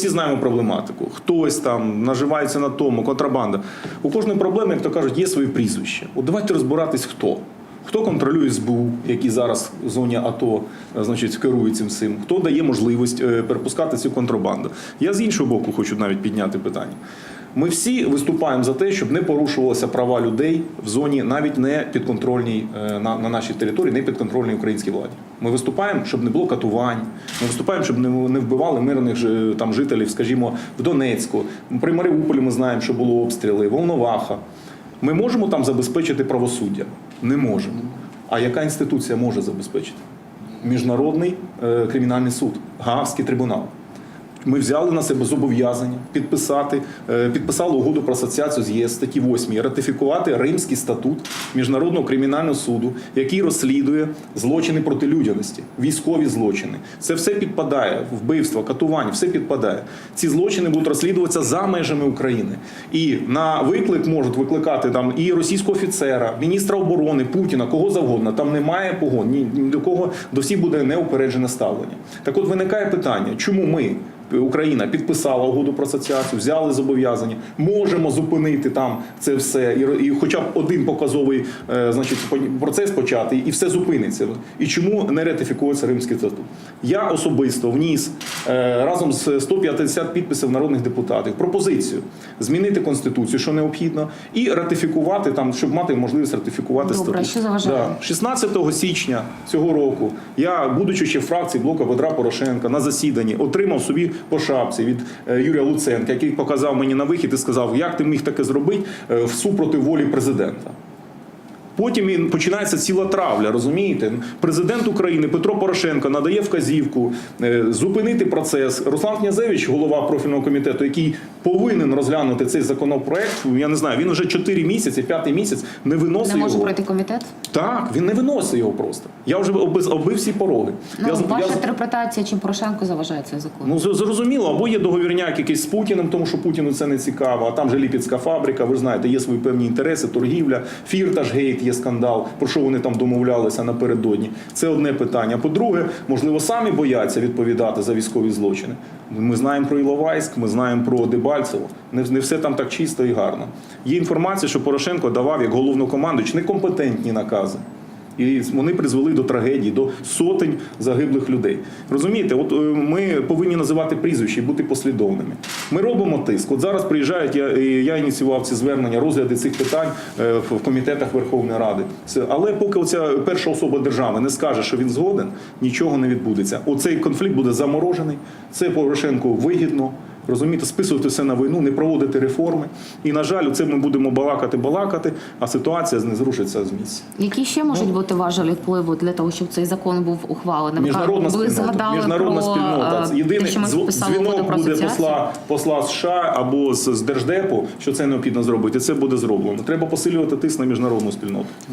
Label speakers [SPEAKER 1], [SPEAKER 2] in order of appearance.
[SPEAKER 1] Всі знаємо проблематику. Хтось там наживається на тому, контрабанда. У кожної проблеми, як то кажуть, є своє прізвище. От давайте розбиратись, хто. Хто контролює СБУ, які зараз в зоні АТО е, значить, керує цим всім, хто дає можливість е, перепускати цю контрабанду. Я з іншого боку хочу навіть підняти питання. Ми всі виступаємо за те, щоб не порушувалися права людей в зоні навіть не підконтрольній е, на, на нашій території, не підконтрольній українській владі. Ми виступаємо, щоб не було катувань. Ми виступаємо, щоб не, не вбивали мирних там жителів, скажімо, в Донецьку. При Маріуполі ми знаємо, що було обстріли, Волноваха. Ми можемо там забезпечити правосуддя? Не можемо. А яка інституція може забезпечити? Міжнародний е, кримінальний суд, Гаагський трибунал. Ми взяли на себе зобов'язання підписати, е, підписали угоду про асоціацію з ЄС статті 8, ратифікувати Римський статут Міжнародного кримінального суду, який розслідує злочини проти людяності, військові злочини. Це все підпадає, вбивства, катування, все підпадає. Ці злочини будуть розслідуватися за межами України. І на виклик можуть викликати там і російського офіцера, міністра оборони, Путіна, кого завгодно. Там немає погон, ні, до кого до всіх буде неупереджене ставлення. Так от виникає питання, чому ми? Україна підписала угоду про асоціацію, взяли зобов'язання. Можемо зупинити там це все, і, і хоча б один показовий е, значить, процес почати, і все зупиниться. І чому не ратифікується Римський статут? Я особисто вніс е, разом з 150 підписів народних депутатів пропозицію змінити конституцію, що необхідно, і ратифікувати там, щоб мати можливість ратифікувати
[SPEAKER 2] Добре,
[SPEAKER 1] статут.
[SPEAKER 2] що?
[SPEAKER 1] Да. 16 січня цього року я, будучи ще в фракції блока Петра Порошенка на засіданні, отримав собі по шапці від е, Юрія Луценка, який показав мені на вихід і сказав, як ти міг таке зробити е, всупроти волі президента. Потім починається ціла травля, розумієте? Президент України Петро Порошенко надає вказівку е, зупинити процес. Руслан Князевич, голова профільного комітету, який повинен розглянути цей законопроект. Я не знаю, він вже 4 місяці, п'ятий місяць не виносить
[SPEAKER 2] Не може
[SPEAKER 1] його.
[SPEAKER 2] пройти комітет?
[SPEAKER 1] Так, він не виносить його просто. Я вже обив, обив всі пороги.
[SPEAKER 2] Ну,
[SPEAKER 1] я,
[SPEAKER 2] ваша
[SPEAKER 1] я,
[SPEAKER 2] інтерпретація, чи Порошенко заважає цей закон?
[SPEAKER 1] Ну, зрозуміло, або є договірняк якийсь з Путіним, тому що Путіну це не цікаво, а там же Ліпецька фабрика, ви ж знаєте, є свої певні інтереси, торгівля, фірташ гейт, є скандал, про що вони там домовлялися напередодні. Це одне питання. По-друге, можливо, самі бояться відповідати за військові злочини. Ми знаємо про Іловайськ, ми знаємо про Дебальцево. Не, не все там так чисто і гарно. Є інформація, що Порошенко давав як головнокомандуючий некомпетентні накази. І вони призвели до трагедії, до сотень загиблих людей. Розумієте, от е, ми повинні називати прізвища і бути послідовними. Ми робимо тиск. От зараз приїжджають, я, я ініціював ці звернення, розгляди цих питань е, в комітетах Верховної Ради. Але поки оця перша особа держави не скаже, що він згоден, нічого не відбудеться. Оцей конфлікт буде заморожений. Це Порошенку вигідно. Розумієте, списувати все на війну, не проводити реформи. І, на жаль, це ми будемо балакати, балакати, а ситуація не зрушиться з місця.
[SPEAKER 2] Які ще можуть бути важелі впливу для того, щоб цей закон був ухвалений?
[SPEAKER 1] Міжнародна
[SPEAKER 2] ви
[SPEAKER 1] спільнота.
[SPEAKER 2] згадали
[SPEAKER 1] Міжнародна
[SPEAKER 2] про
[SPEAKER 1] спільнота.
[SPEAKER 2] е,
[SPEAKER 1] Єдиний
[SPEAKER 2] те,
[SPEAKER 1] дзво-
[SPEAKER 2] підписали угоду
[SPEAKER 1] дзвінок
[SPEAKER 2] про
[SPEAKER 1] буде посла, посла США або з, з держдепу, що це необхідно зробити. Це буде зроблено. Треба посилювати тиск на міжнародну спільноту.